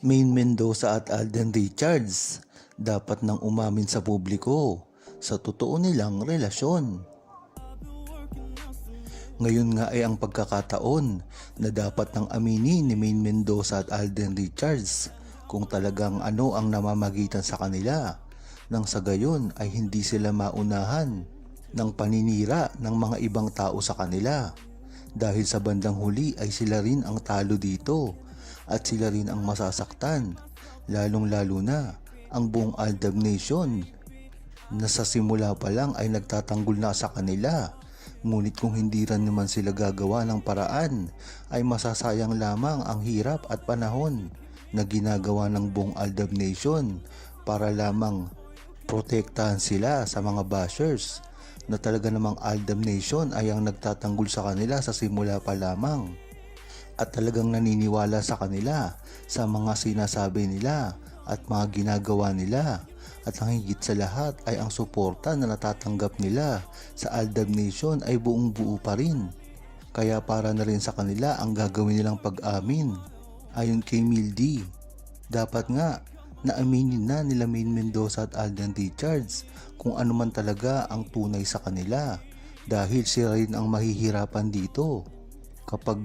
Main Mendoza at Alden Richards dapat nang umamin sa publiko sa totoo nilang relasyon. Ngayon nga ay ang pagkakataon na dapat nang aminin ni Main Mendoza at Alden Richards kung talagang ano ang namamagitan sa kanila nang sa gayon ay hindi sila maunahan ng paninira ng mga ibang tao sa kanila dahil sa bandang huli ay sila rin ang talo dito at sila rin ang masasaktan. Lalong lalo na ang buong Aldab Nation na sa simula pa lang ay nagtatanggol na sa kanila. Ngunit kung hindi rin naman sila gagawa ng paraan ay masasayang lamang ang hirap at panahon na ginagawa ng buong Aldab Nation para lamang protektahan sila sa mga bashers na talaga namang Aldab Nation ay ang nagtatanggol sa kanila sa simula pa lamang at talagang naniniwala sa kanila sa mga sinasabi nila at mga ginagawa nila. At ang higit sa lahat ay ang suporta na natatanggap nila sa Aldab Nation ay buong buo pa rin. Kaya para na rin sa kanila ang gagawin nilang pag-amin. Ayon kay Mildy dapat nga na aminin na nila Main Mendoza at Alden Richards kung ano man talaga ang tunay sa kanila. Dahil sila rin ang mahihirapan dito. Kapag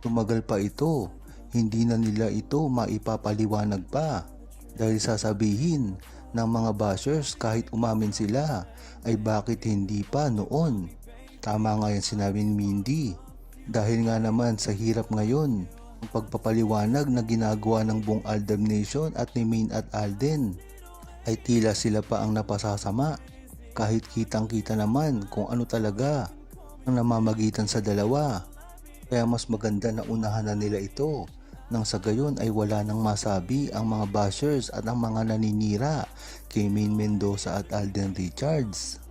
tumagal pa ito, hindi na nila ito maipapaliwanag pa. Dahil sasabihin ng mga bashers kahit umamin sila ay bakit hindi pa noon. Tama nga yan sinabi ni Mindy. Dahil nga naman sa hirap ngayon ang pagpapaliwanag na ginagawa ng buong Aldab Nation at ni Main at Alden ay tila sila pa ang napasasama. Kahit kitang kita naman kung ano talaga ang namamagitan sa dalawa kaya mas maganda na unahan na nila ito nang sa gayon ay wala nang masabi ang mga bashers at ang mga naninira kay Main Mendoza at Alden Richards.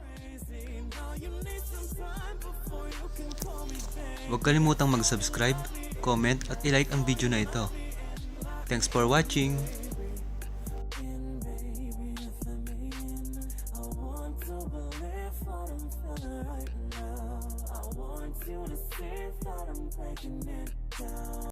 Huwag kalimutang mag-subscribe, comment at ilike ang video na ito. Thanks for watching! You to see that I'm breaking it down